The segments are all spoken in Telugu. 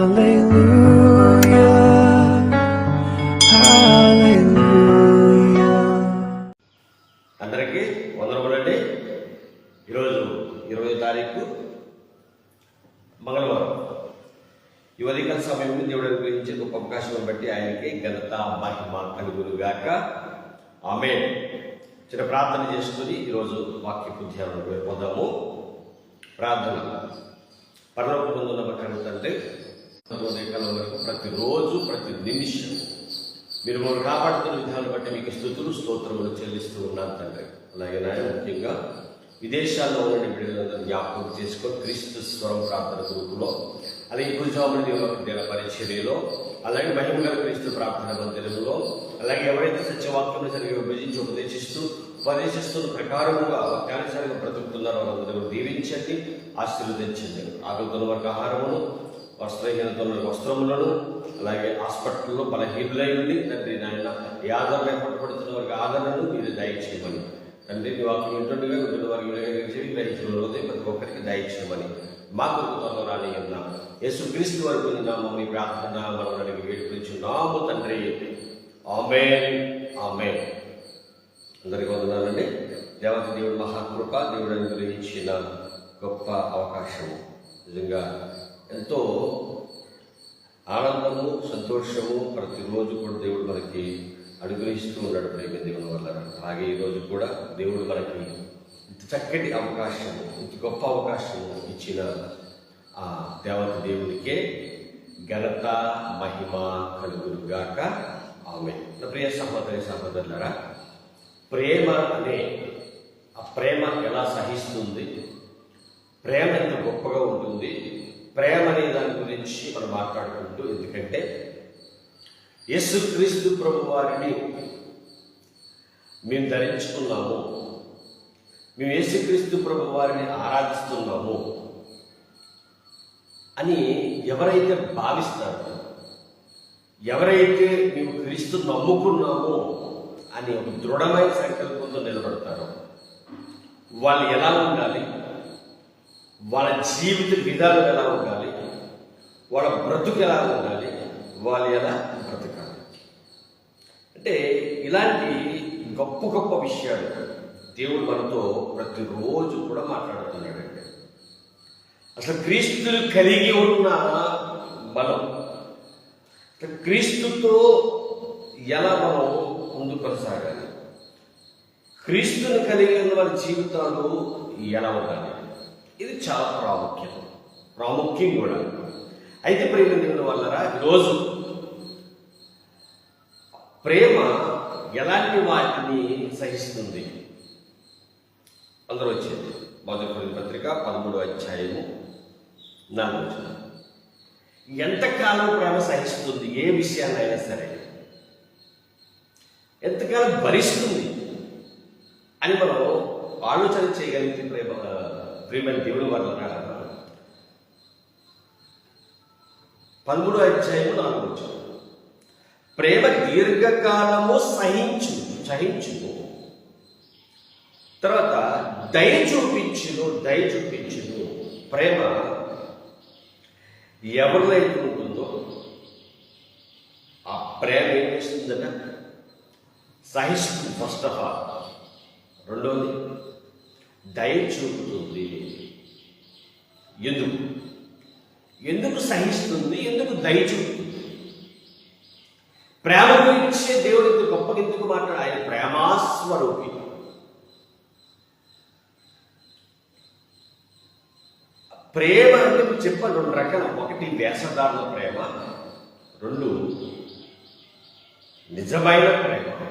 అందరికీ వందనములండి. ఈరోజు ఇరవై తారీఖు మంగళవారం. ఈ ఉదయకాల సమయం దేవుడు అనుగ్రహించే గొప్ప అవకాశం బట్టి ఆయనకి ఘనత మహిమ కలుగురుగాక ఆమె చిన్న ప్రార్థన చేసుకుని ఈరోజు వాక్యపు ధ్యానం వెళ్ళిపోదాము ప్రార్థన. పరలోక ముందున్న మా తండ్రి ఉదయకాలం వరకు ప్రతిరోజు ప్రతి నిమిషం మీరు మమ్మల్ని కాపాడుతున్న విధానం బట్టి మీకు స్థుతులు స్తోత్రములు చెల్లిస్తూ ఉన్నాను తండ్రి. అలాగే నాయన ముఖ్యంగా విదేశాల్లో ఉన్న బిడ్డలందరూ జ్ఞాపకం చేసుకొని క్రీస్తు స్వరం ప్రార్థన గ్రూపులో అలాగే గురుజాముడి దిన పరిచర్యలో అలాగే మహిమగల క్రీస్తు ప్రార్థన మందిరంలో అలాగే ఎవరైతే సత్యవాక్యం సరిగ్గా విభజించి ఉపదేశిస్తూ ఉపదేశిస్తున్న ప్రకారముగా వాక్యానుసారంగా బ్రతుకుతున్నారో వాళ్ళందరూ దీవించండి ఆశీర్వదించండి. ఆకలితున్న వారికి ఆహారమును వస్త్రహీనతలు వస్త్రములను అలాగే హాస్పిటల్లో బలహీనులై ఉండి తండ్రి నాయన ఈ ఆదరణ పట్టుబడుతున్న వారికి ఆదరణను మీరు దయచేయమని. తండ్రి మీ వాక్యం వింటుండగా ఉంటున్న వారికి వినగలిగి గ్రహించిన ప్రతి ఒక్కరికి దయచేయమని. మా కొరకు రాని ఉన్నాం యేసు క్రీస్తు వరకు నామం మీ ప్రార్థన మనం అడిగి వేడుకొచ్చు నాము తండ్రి. ఆమె ఆమె అందరికీ వందనాలండి. దేవత దేవుడు మహాకృప దేవుడు అనుగ్రహించిన గొప్ప అవకాశము. నిజంగా ఎంతో ఆనందము సంతోషము ప్రతిరోజు కూడా దేవుడు మనకి అనుగ్రహిస్తూ ఉన్నాడు ప్రేమ దేవుని వల్ల అలాగే ఈరోజు కూడా దేవుడు మనకి ఇంత చక్కటి అవకాశము ఇంత గొప్ప అవకాశము ఇచ్చిన ఆ దేవత దేవుడికే ఘనత మహిమ కలుగురుగాక ఆమె నా ప్రియ సహోదరి సహోదరులరా ప్రేమ అనే ఆ ప్రేమ ఎలా సహిస్తుంది? ప్రేమ ఎంత గొప్పగా ఉంటుంది? ప్రేమ అనే దాని గురించి మనం మాట్లాడుకుంటూ ఎందుకంటే యేసుక్రీస్తు ప్రభు వారిని మేము ధరించుకున్నాము. మేము యేసుక్రీస్తు ప్రభు వారిని ఆరాధిస్తున్నాము అని ఎవరైతే భావిస్తారో ఎవరైతే మేము క్రీస్తు నమ్ముకున్నామో అని ఒక దృఢమైన సంకల్పంతో నిలబడతారో వాళ్ళు ఎలా ఉండాలి? వాళ్ళ జీవిత విధానం ఎలా ఉండాలి? వాళ్ళ బ్రతుకు ఎలా ఉండాలి? వాళ్ళు ఎలా బ్రతకాలి? అంటే ఇలాంటి గొప్ప గొప్ప విషయాలు దేవుడు మనతో ప్రతిరోజు కూడా మాట్లాడుతున్నాడండి. అసలు క్రీస్తులు కలిగి ఉన్న బలం అసలు క్రీస్తుతో ఎలా మనం ముందు కొనసాగాలి క్రీస్తుని కలిగి ఉన్న వారి జీవితాలు ఎలా ఉండాలి? ఇది చాలా ప్రాముఖ్యం. ప్రాముఖ్యం కూడా. అయితే ప్రేమ దేవుని వల్లరా? ఈరోజు ప్రేమ ఎలాంటి వాటిని సహిస్తుంది? అందరూ వచ్చింది మొదటి పత్రిక పదమూడు అధ్యాయము నాలుగు ఎంతకాలం ప్రేమ సహిస్తుంది? ఏ విషయాన్నైనా సరే. ఎంతకాలం భరిస్తుంది? అని మనం ఆలోచన చేయగలిగితే ప్రేమ ప్రేమ దేవుడు వల్ల పదమూడు అధ్యాయము నాలుగు వచ్చాము ప్రేమ దీర్ఘకాలము సహించు సహించు తర్వాత దయ చూపించును దయ చూపించును. ప్రేమ ఎవరినైతే ఉంటుందో ఆ ప్రేమ ఏం చేస్తుందన్న సహిస్తుంది ఫస్ట్ ఆఫ్ ఆల్ రెండోది దయ చూపుతుంది. ఎందుకు? ఎందుకు సహిస్తుంది? ఎందుకు దయ చూపుతుంది? ప్రేమ గురించే దేవుడు ఇంత గొప్పగా ఎందుకు మాట్లాడు ఆయన ప్రేమాస్వరూపి. ప్రేమ అంటే చెప్ప రెండు రకాలు. ఒకటి వేషధారణ ప్రేమ రెండు నిజమైన ప్రేమ.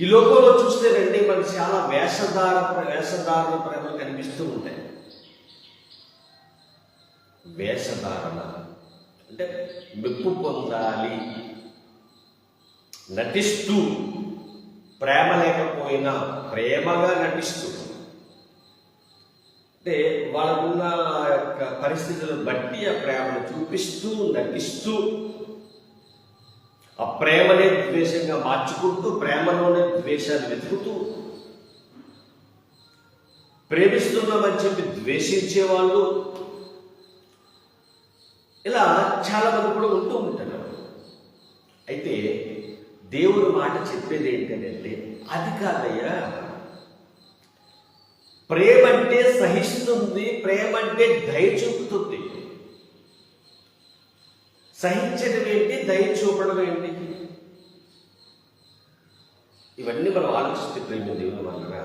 ఈ లోకంలో చూస్తే రండి మనకి చాలా వేషధార వేషధారణ ప్రేమలు కనిపిస్తూ ఉంటాయి. వేషధారణ. అంటే మెప్పు పొందాలి. నటిస్తూ ప్రేమ లేకపోయినా ప్రేమగా నటిస్తూ. అంటే వాళ్ళకున్న యొక్క పరిస్థితులను బట్టి ఆ ప్రేమను చూపిస్తూ నటిస్తూ ఆ ప్రేమనే ద్వేషంగా మార్చుకుంటూ ప్రేమలోనే ద్వేషాన్ని వెతుకుతూ ప్రేమిస్తున్నామని చెప్పి ద్వేషించే వాళ్ళు ఇలా చాలా మంది కూడా ఉంటూ ఉంటారు. అయితే దేవుడు మాట చెప్పేది ఏంటంటే అది కాదయ్యా ప్రేమ అంటే సహిస్తుంది ప్రేమ అంటే దయ చూపుతుంది. సహించడం ఏంటి? దయ చూపడం ఏంటి? ఇవన్నీ మనం ఆలోచిస్తే ప్రేమ దేవుని వలన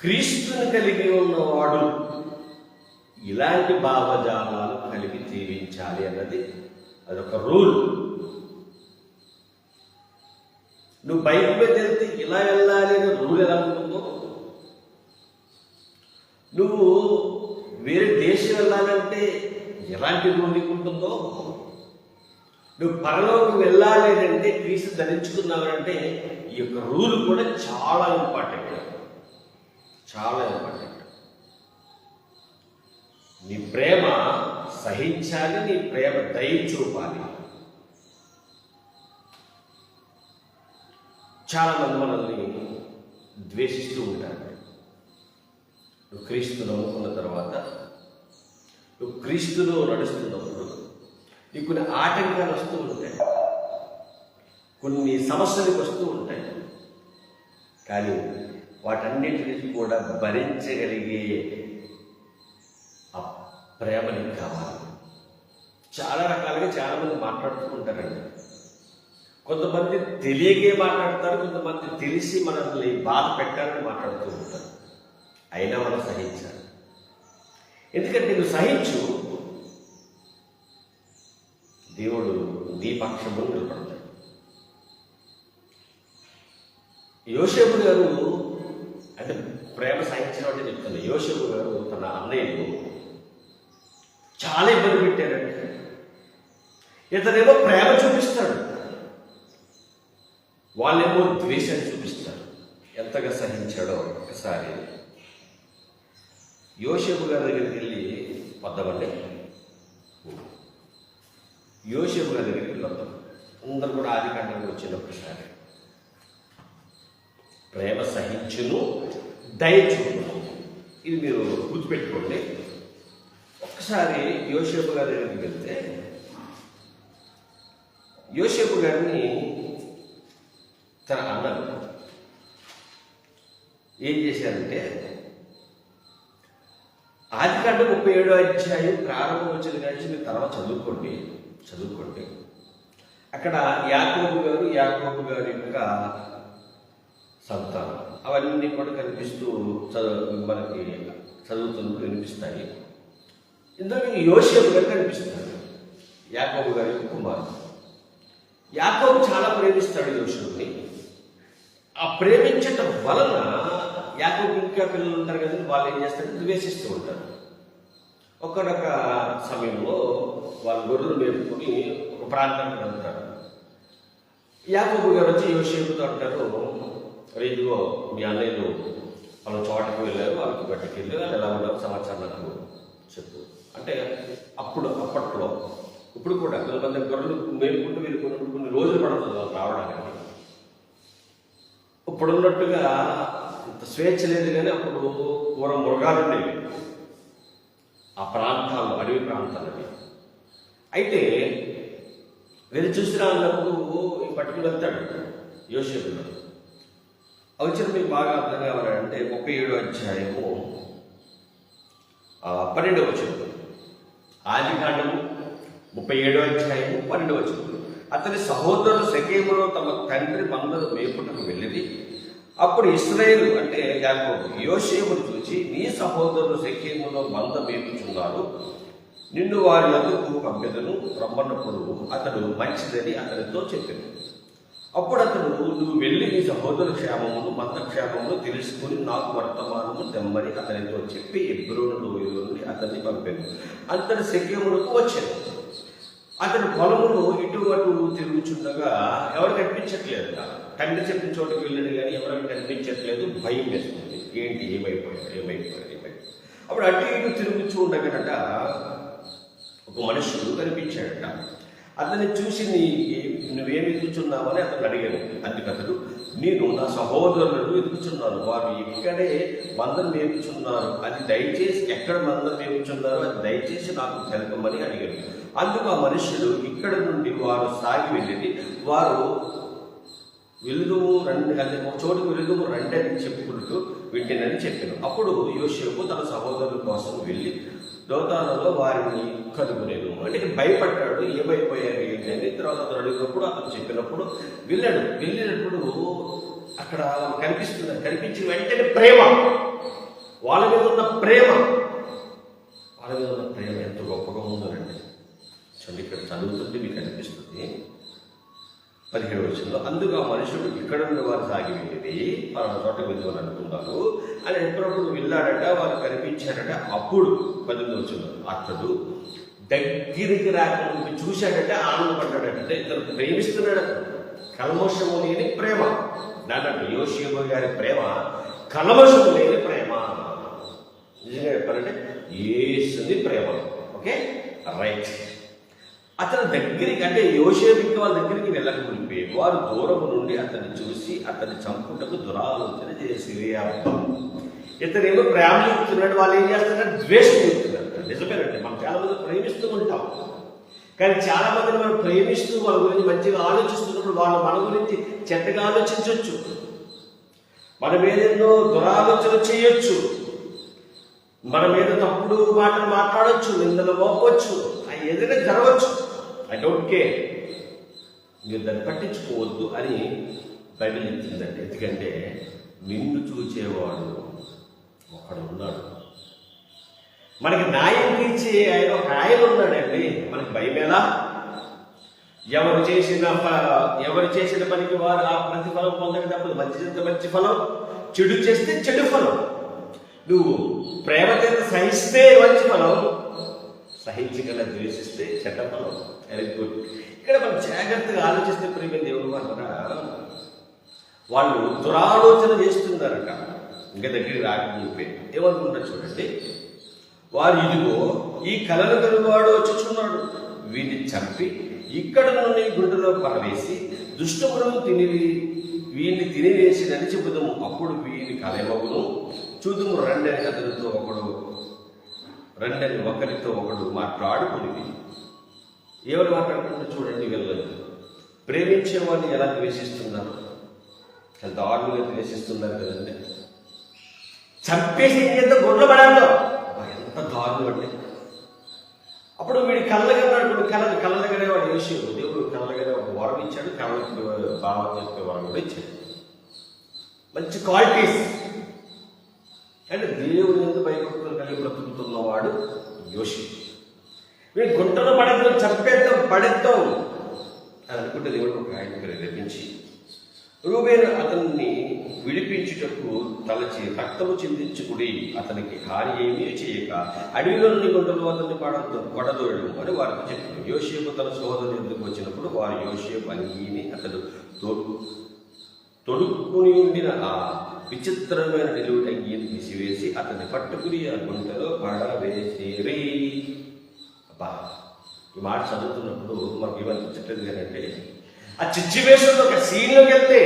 క్రీస్తుని కలిగి ఉన్నవాడు ఇలాంటి భావజాలాలు కలిగి జీవించాలి అన్నది అదొక రూల్. నువ్వు బైక్ మీద వెళ్తే ఇలా వెళ్ళాలి అనే రూల్ ఎలా ఉంటుందో? నువ్వు వేరే దేశం వెళ్ళాలంటే ఎలాంటి రూల్ నీకు ఉంటుందో? నువ్వు పరలోకి వెళ్ళాలి అంటే క్రీస్తు ధరించుకున్నావంటే ఈ యొక్క రూల్ కూడా చాలా ఇంపార్టెంట్. చాలా ఇంపార్టెంట్. నీ ప్రేమ సహించాలి నీ ప్రేమ దయ చూపాలి. చాలా మంది మనల్ని ద్వేషిస్తూ ఉంటారు. నువ్వు క్రీస్తు నమ్ముకున్న తర్వాత నువ్వు క్రీస్తులో నడుస్తున్నప్పుడు నీకు కొన్ని ఆటంకాలు వస్తూ ఉంటాయి. కొన్ని సమస్యలకు వస్తూ ఉంటాయి. కానీ వాటన్నిటిని కూడా భరించగలిగే ఆ ప్రేమ నీకు కావాలి. చాలా రకాలుగా చాలామంది మాట్లాడుతూ ఉంటారండి. కొంతమంది తెలియకే మాట్లాడతారు కొంతమంది తెలిసి మనల్ని బాధ పెట్టాలని మాట్లాడుతూ ఉంటారు. అయినా మనం సహించాలి. ఎందుకంటే నువ్వు సహించు. దేవుడు నీ పక్షము నిలబడతాడు. యోసేపు గారు అంటే ప్రేమ సహించిన అంటే చెప్తాను యోసేపు గారు తన అన్నయ్యను చాలా ఇబ్బంది పెట్టారండి ఇతనేమో ప్రేమ చూపిస్తాడు. వాళ్ళేమో ద్వేషాన్ని చూపిస్తారు. ఎంతగా సహించాడో ఒకసారి యోషపు గారి దగ్గరికి వెళ్ళి వద్దామండి యోషపు గారి దగ్గరికి వెళ్ళొద్దాం అందరూ కూడా ఆది కంటకు వచ్చినప్పుడు ప్రేమ సహించును దయచూపును ఇది మీరు గుర్తుపెట్టుకోండి. ఒక్కసారి యోసేపు గారి దగ్గరికి వెళ్తే యోసేపు గారిని తన అన్నారు ఏం చేశారంటే ఆది కంటే ముప్పై ఏడో అధ్యాయం ప్రారంభం వచ్చిన కానీ మీరు తర్వాత చదువుకోండి. చదువుకోండి. అక్కడ యాకోబు గారు యాకోబు గారి యొక్క సంతానం. అవన్నీ కూడా కనిపిస్తూ చదువు మనకి చదువుతున్నప్పుడు కనిపిస్తాయి ఇందులో యోసేపు గారు కనిపిస్తారు యాకోబు గారి యొక్క కుమారుడు. యాకోబు చాలా ప్రేమిస్తాడు యోసేపుని ఆ ప్రేమించటం వలన యాకోబు ఇంకా పిల్లలు ఉంటారు కదా వాళ్ళు ఏం చేస్తారు? ద్వేషిస్తూ ఉంటారు. ఒకనొక సమయంలో వాళ్ళు గొర్రెలు మేపుకొని ఒక ప్రాంతానికి వెళ్తారు. యాకోబు గారు వచ్చి యోసేపుతో అంటారు "ఒరేయ్, మీ అన్నయ్యలు వాళ్ళ చోటకి వెళ్ళారు వాళ్ళకి బయటకు వెళ్ళి వాళ్ళు ఎలా ఉన్నారు? సమాచారం నాకు చెప్పు. అంటే అప్పుడు అప్పట్లో ఇప్పుడు కూడా కొంతమంది గొర్రెలు మేపుకుంటూ వీళ్ళు కొన్ని రోజులు పడుతుంది వాళ్ళు రావడానికి. ఇప్పుడున్నట్టుగా స్వేచ్ఛ లేదు కానీ అప్పుడు కూర మృగాలు ఉండేవి. ఆ ప్రాంతాల్లో అడవి ప్రాంతాలవి అయితే వెళ్ళి చూసినా అన్నప్పుడు ఈ పట్టుకుని వెళ్తాడు యోసేపులో వచ్చిన మీకు బాగా అర్థం కావాలంటే ముప్పై ఏడు అధ్యాయము పన్నెండవ వచనం. ఆది కాండము ముప్పై ఏడో అధ్యాయము పన్నెండవ వచనం. అతని సహోదరులు సెకేములో తమ తండ్రి మందరు మేపుటకు వెళ్ళింది. అప్పుడు ఇస్రాయేల్ అంటే యాకోబు యోషేమును చూచి నీ సహోదరులు సెకేములో బంధ మేపుచున్నారు. నిన్ను వారి ఎందుకు పంపెదను రమ్మన్నప్పుడు అతడు మంచిదని అతనితో చెప్పాను అప్పుడు అతడు నువ్వు వెళ్ళి నీ సహోదరు క్షేమమును మంద క్షేమమును తెలుసుకుని నాకు వర్తమానము తెమ్మని అతనితో చెప్పి ఎబ్రోను లోయలో నుండి అతన్ని పంపాను. అంతటి శక్యములకు వచ్చాను. అతడు పొలములో ఇటు అటు తిరుగుచుండగా ఎవరు కనిపించట్లేదు తండ్రి చెప్పిన చోటుకి వెళ్ళాడు కానీ ఎవరైనా కనిపించట్లేదు. భయం వేస్తుంది. ఏంటి? ఏమైపోయాడు ఏమైపోయాడు ఏమైపోయాడు అప్పుడు అటు ఇటు తిరుగుచూ ఉండగనట ఒక మనుషుడు కనిపించాడట. అతన్ని చూసి నీ నువ్వేమి ఎదుగుచున్నావని అతను అడిగాడు అందుకతడు నేను నా సహోదరులను ఎదుగుచున్నాను వారు ఇక్కడే మందం వేపుచున్నారు అది దయచేసి ఎక్కడ మందం మేపుచున్నారో? అది దయచేసి నాకు తెలపమని అడిగాను. అందుకు ఆ మనుషులు ఇక్కడ నుండి వారు సాగి వెళ్ళింది. వారు వెలుగుము రెండు అంటే ఒక చోటుకు వెలుగుము రెండని అని చెప్పుకుంటూ వింటినని చెప్పాను. అప్పుడు యోసేపు తన సహోదరుల కోసం వెళ్ళి దోతానలో వారిని కనుగొనేను అంటే భయపడ్డాడు ఏమైపోయారు ఏంటి అని తర్వాత అతను అడిగినప్పుడు అతను చెప్పినప్పుడు వెళ్ళాడు. వెళ్ళినప్పుడు అక్కడ కనిపిస్తుంది కనిపించిన వెంటనే ప్రేమ. వాళ్ళ మీద ఉన్న ప్రేమ. వాళ్ళ మీద ఉన్న ప్రేమ ఎంత గొప్పగా ఉందోనండి చూడండి ఇక్కడ చదువుతుంటే మీకు అనిపిస్తుంది. పదిహేడు వచ్చిందో అందుకు ఆ మనుషుడు ఇక్కడ నుండి వారు సాగి మనం పలానా చోట వెళ్దామని అనుకుంటాను అని ఎప్పుడప్పుడు వెళ్ళాడట వారు కనిపించారట. అప్పుడు పద్దెనిమిది వచ్చింది అతడు దగ్గరికి రాకుండా చూశాడట ఆనందపడ్డాడట. అంటే ఇతను ప్రేమిస్తున్నాడు. కల్మషము లేని ప్రేమ. నాన్న యోషియమ గారి ప్రేమ కల్మషము లేని ప్రేమ. నిజంగా చెప్పాలంటే ఏసుని ప్రేమ. ఓకే? రైట్. అతని దగ్గరికి అంటే యోసేపు వాళ్ళ దగ్గరికి వెళ్ళకపోయిపోయి వారు దూరము నుండి అతన్ని చూసి అతన్ని చంపుటకు దురాలోచన చేసి అబ్బా ఇతనేమో ప్రేమ చూపుతున్నాడు వాళ్ళు ఏం చేస్తున్నారు ద్వేషం చూపుతున్నారు. నిజమేనండి మనం చాలా మంది ప్రేమిస్తూ ఉంటాం. కానీ చాలా మందిని మనం ప్రేమిస్తూ వాళ్ళ గురించి మంచిగా ఆలోచిస్తున్నప్పుడు వాళ్ళు మన గురించి చెడ్డగా ఆలోచించవచ్చు మన మీద ఎన్నో దురాలోచన చేయొచ్చు. మన మీద తప్పుడు మాటలు మాట్లాడవచ్చు నిందలు మోపవచ్చు అది ఏదైనా జరగవచ్చు ఐ డోంట్ కేర్ మీరు దాన్ని పట్టించుకోవద్దు అని బైబిల్ చెప్తుందండి. ఎందుకంటే నిన్ను చూచేవాడు ఒకడు ఉన్నాడు. మనకి న్యాయం తీర్చి ఆయన ఒక ఆయన ఉన్నాడండి. మనకి భయం ఎలా? ఎవరు చేసిన ప- ఎవరు చేసిన పనికి వారు ఆ ప్రతిఫలం పొందక తప్పదు మంచి చేస్తే మంచి ఫలం? చెడు చేస్తే చెడు ఫలం. నువ్వు ప్రేమ చేత సహిస్తే మంచి ఫలం. సహించగల ద్వేషిస్తే చెడ్డ ఫలం. వెరీ గుడ్ ఇక్కడ మనం జాగ్రత్తగా ఆలోచిస్తే ప్రేమ దేవుడు వాళ్ళ వాళ్ళు దురాలోచన చేస్తున్నారట. ఇంకా దగ్గరికి రాకపోయి ఏమనుకుంటారు చూడండి. వారు ఇదిగో ఈ కలలు కలువాడు వచ్చుచున్నాడు. వీడిని చంపి ఇక్కడ నుండి గుండెలో పడవేసి దుష్టములను తిని వీడిని తినివేసినని చెబుదాము అప్పుడు వీళ్ళని కలయవగును చూదుము రండని అతనితో ఒకడు రెండని ఒకరితో ఒకడు మాట్లాడుకుని ఎవరు మాట్లాడుకుంటే చూడండి వెళ్ళదు ప్రేమించే వాడిని ఎలా ద్వేషిస్తున్నారు? చాలా దారుణంగా ద్వేషిస్తున్నారు కదండి. చంపేసి ఎంత గుడ్ల పడాలో? ఎంత దారుణం అంటే అప్పుడు వీడి కళ్ళగన్నాడు ఇప్పుడు కళ్ళ కళ్ళ దగ్గరే వాడు యేసు. దేవుడు కళ్ళ దగ్గర ఒక వరం ఇచ్చాడు కళ్ళకి బాగా చెప్పే వరం కూడా ఇచ్చాడు. మంచి క్వాలిటీస్ అంటే దేవుడు ఎందుకు భయభక్తులు కలిగి బ్రతుకుతున్నవాడు యోషి. వీడు గుంటలో పడేద్దాం చంపేద్దాం పడేద్దాం అని అనుకుంటే దేవుడు ఒక ఆయన ప్రేరేపించి రూబేను అతన్ని విడిపించుటకు తలచి రక్తము చిందించుకుడి అతనికి హాని ఏమీ చేయక అడవిలోని గుంటలు అతన్ని పడద్దు పడదోడు అని వారికి చెప్పారు యోషేపు తన సోదరుని ఎందుకు వచ్చినప్పుడు వారు యోషేపు అంగీని అతడు తోడు తొడుక్కుని ఉండిన ఆ విచిత్రమైన నిలువుట అంగీని తీసివేసి అతన్ని పట్టుకుని ఆ గుంటలో పడవేసేరి. ఈ మాట చదువుతున్నప్పుడు మనకి ఏమనిపించట్లేదు ఏంటంటే ఆ సిచ్యువేషన్ ఒక సీన్లోకి వెళ్తే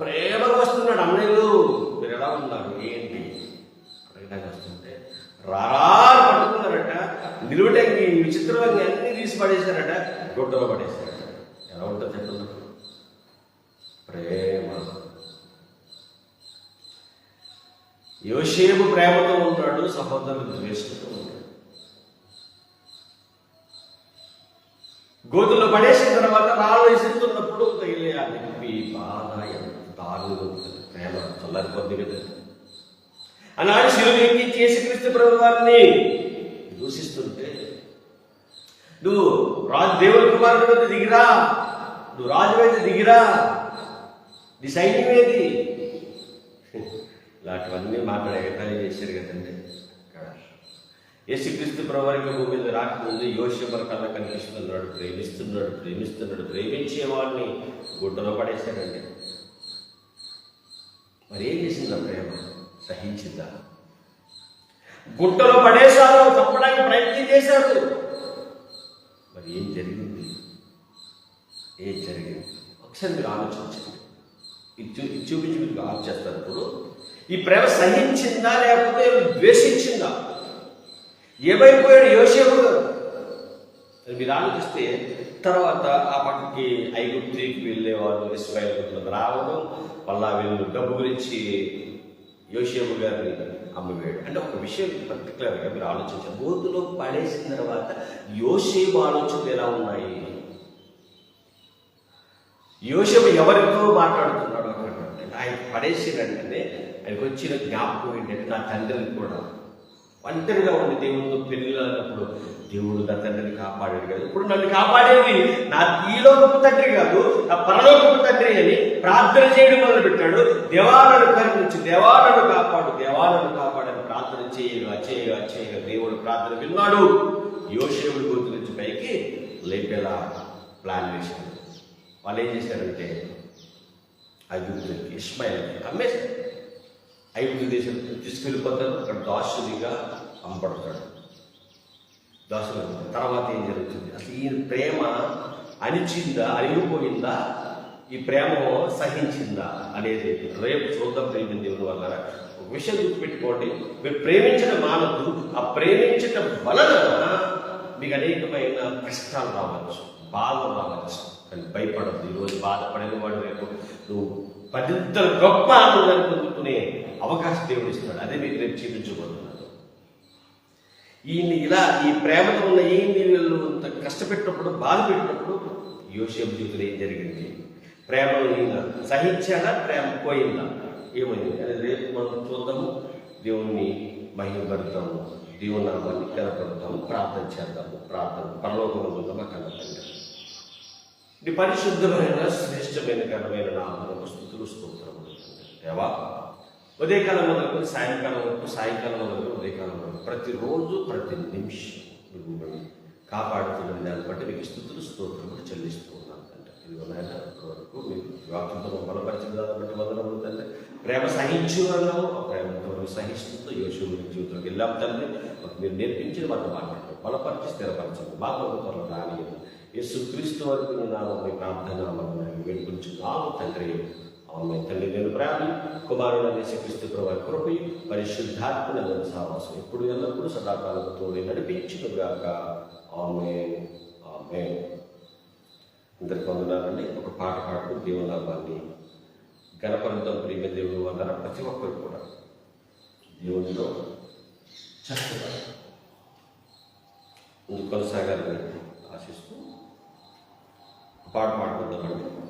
ప్రేమగా వస్తున్నాడు అన్నయ్యలు. మీరు ఎలా ఉన్నారు? ఏంటి? అడగడానికి వస్తుంటే రారా అని పట్టుకున్నారట. నిలువటంగి విచిత్రంగా అన్ని తీసి పడేశారట. గుడ్డలో పడేశారట. ఎలా ఉంటుంది చెప్పండి ప్రేమ. యోషేపు ప్రేమతో ఉంటాడు సహోదరులు ద్వేషంతో ఉంటాడు. గోతుల్లో పడేసిన తర్వాత రాళ్ళు విసురుతున్నప్పుడు తగిలే ఆ నొప్పి బాధ ఎంత ప్రేమ చల్లారిపోద్ది కదా. ఆనాడు శిలువ ఎక్కించి యేసుక్రీస్తు ప్రభు వారిని దూషిస్తుంటే నువ్వు రాజు దేవుని కుమారుడు మీద దిగిరా. నువ్వు రాజు మీద దిగిరా. నీ సైన్యం ఏది? ఇలాంటివన్నీ మాట్లాడే చేశారు కదండి. యేసుక్రీస్తు ప్రవారికి భూమి మీద రాకముందు యోషిపర కళ్ళ కనిపిస్తున్నాడు ప్రేమిస్తున్నాడు ప్రేమిస్తున్నాడు ప్రేమించే వాడిని గుడ్డలో పడేశాడండి. మరి ఏం చేసిందా ప్రేమ? సహించిందా? గుట్టలో పడేశారు చెప్పడానికి ప్రయత్నం చేశారు. మరి ఏం జరిగింది? ఏం జరిగింది? ఒకసారి మీరు ఆలోచించండి. ఇది ఇది చూపించి మీకు ఆఫ్ చేస్తారు ఇప్పుడు ఈ ప్రేమ సహించిందా లేకపోతే ద్వేషించిందా? ఏమైపోయాడు యోసేపు? గారు మీరు ఆలోచిస్తే తర్వాత ఆ పక్కకి ఐగుప్తికి వెళ్ళేవాళ్ళు ఇస్రాయల్ గుర్తులకు రావడం మళ్ళా వీళ్ళు డబ్బు గురించి యోసేపు గారిని అమ్మవేయడం. అంటే ఒక విషయం పర్టికులర్గా మీరు ఆలోచించారు బోతులో పడేసిన తర్వాత యోసేపు ఆలోచనలు ఎలా ఉన్నాయి? యోసేపు ఎవరితో మాట్లాడుతున్నాడు అక్కడ? ఆయన పడేసిన వెంటనే ఆయనకు వచ్చిన జ్ఞాపకం ఏంటంటే నా తండ్రిని కూడా ఒంటరిగా ఉండి దేవుడితో పెళ్ళినప్పుడు దేవుడు నా తండ్రిని కాపాడాడు కదా. ఇప్పుడు నన్ను కాపాడేది నా ఈలోకపు తండ్రి కాదు నా పరలోకపు తండ్రి అని ప్రార్థన చేయడం మొదలు పెట్టాడు దేవాలను కరుణించి దేవాలను కాపాడు దేవాలను కాపాడని ప్రార్థన చేయగా చేయగా చేయగా దేవుడు ప్రార్థన విన్నాడు. యోషేవుడి గుర్తు నుంచి పైకి లేపేలా ప్లాన్ వేశాడు. వాళ్ళు ఏం చేశారంటే ఐగుప్తులకి ఇస్మాయిల్ అమ్మేశారు. ఐగుప్తు దేశం తీసుకెళ్ళిపోతాడు అక్కడ దాసుడిగా అమ్మబడతాడు దాసుడు తర్వాత ఏం జరుగుతుంది? అసలు ఈ ప్రేమ అణిచిందా అరిగిపోయిందా ఈ ప్రేమ సహించిందా అనేది రేపు చూద్దాం ప్రేమ దేవుని వల్ల ఒక విషయం గుర్తుపెట్టుకోండి. మీరు ప్రేమించడం మానద్దు ఆ ప్రేమించడం వలన మీకు అనేకమైన కష్టాలు రావచ్చు బాధలు రావచ్చు. కానీ భయపడద్దు ఈరోజు బాధపడిన వాడు రేపు నువ్వు పదింతలు గొప్ప ఆనందాన్ని పొందుకునే అవకాశం దేవుడు ఇస్తాడు అదే మీకు రేపు చూపించబోతున్నాడు ఈయన్ని ఇలా ఈ ప్రేమతో ఉన్న ఈయన్ని వీళ్ళు అంత కష్టపెట్టినప్పుడు బాధ పెట్టినప్పుడు యోసేపు జీవితంలో ఏం జరిగింది? ప్రేమలో ఈయన సహించాడా? ప్రేమ పోయిందా? ఏమైంది? అనేది రేపు మనం చూద్దాము. దేవుణ్ణి మహిమపడతాము దేవుని నామాన్ని కనపడతాము ప్రార్థన చేద్దాము. ప్రార్థన పరలోకమందుగా మా కనపడండి ఇది పరిశుద్ధమైన శ్రేష్టమైన ఘనమైన నామములకు స్థుతులు స్తోత్రములు దేవా ఉదయకాలం మొదలుకొని సాయంకాలం వరకు సాయంకాలం మొదలుకొని ఉదయకాలం వరకు ప్రతిరోజు ప్రతి నిమిషం నువ్వు మమ్మల్ని కాపాడుతున్న దాన్ని బట్టి మీకు స్థుతులు స్తోత్రములు చెల్లిస్తూ ఉన్నాను తండ్రి. ఇదిగో నాయన ఇప్పటి వరకు మీకు వాక్యంతో బలపరిచిన దాన్ని బట్టి వందనములు తండ్రి. ప్రేమ సహించు అన్నాము ఆ ప్రేమతో సహిస్తూ యోశువు జీవితంలోకి వెళ్ళాం తండ్రి. మాకు మీరు నేర్పించిన వాటిని మాట్లాడు బలపరిచి స్థిరపరచండి. మా ప్రభుత్వంలో రాని యేసు క్రీస్తు వరకు నేను మీ ప్రార్థన వేడుకుంటున్నాను తండ్రి. ఆమె తల్లి నేను ప్రేమ కుమారుడు అనేసి క్రీస్తు ప్రభు కృపయు పరిశుద్ధాత్మ నన్ను సావాసం ఇప్పుడు ఎల్లప్పుడూ సదాకాలంతో నడిపించును గాక ఆమె ఆమె అందరికి పొందున్నారండి ఒక పాట పాడుతూ దేవునామాన్ని గణపరంతం ప్రేమ దేవుడు వల్ల ప్రతి ఒక్కరు కూడా. దేవునిలో చక్కగా ముందు కొనసాగాలని ఆశిస్తూ పాట పాడుకుందామండి.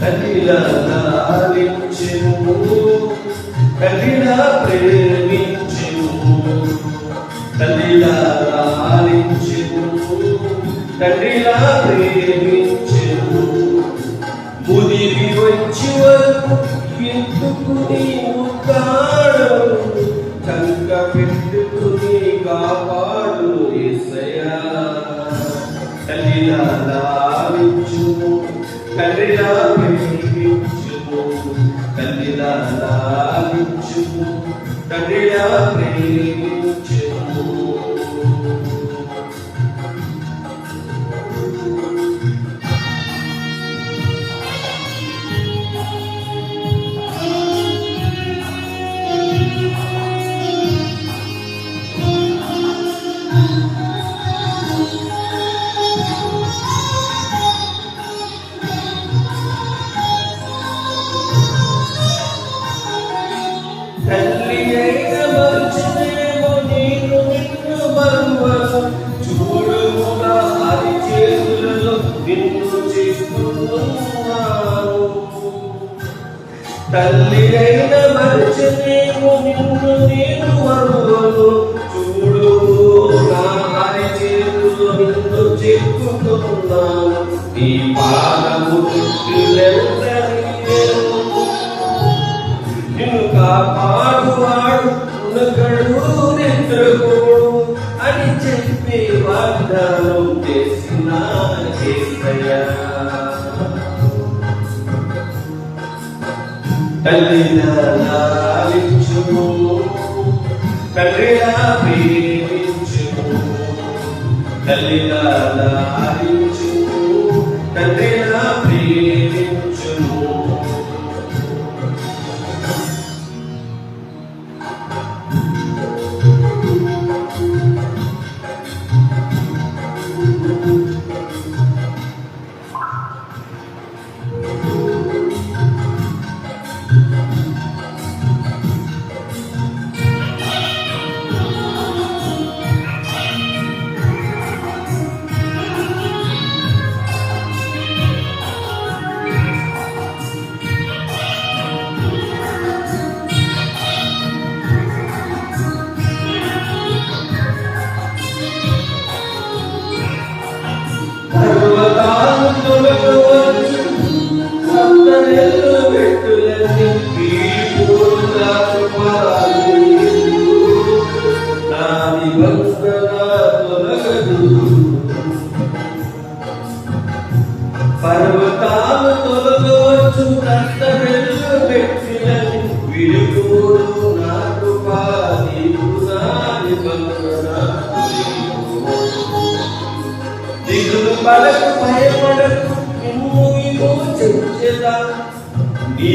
తల్లిలా లాలించెను తల్లిలా ప్రేమించెను తల్లిలా లాలించెను తల్లిలా ప్రేమించెను ముదిరి వచ్చి వరకు ఎందుకు నీవు కాడు చంక పెట్టుకుని కాపాడు ఏసయ్యా తల్లిలా లాలించుము తండ్రిలా ప్రేమించుము. తల్లిలా లాలించుము తల్లిలా నిన్ను కాపాడువాడు నిద్రపోడు అని చెప్పి వాగ్దానం చేసిన తల్లిలా ప్రేమించుము తల్లిలా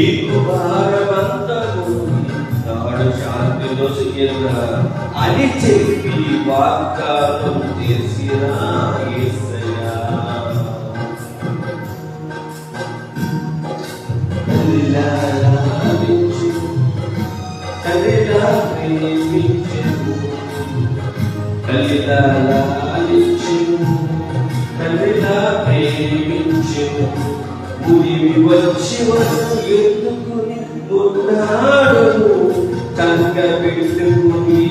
నీకు భారమంతము నాడు శాంతి నొసిగెదా అని చెప్పి వాగ్దానం చేసిన యేసయ్యా తల్లిలా ప్రేమించు తల్లిలా వచ్చి వరకు ఎందుకుని ఉన్నాడు చంక పెట్టుకుని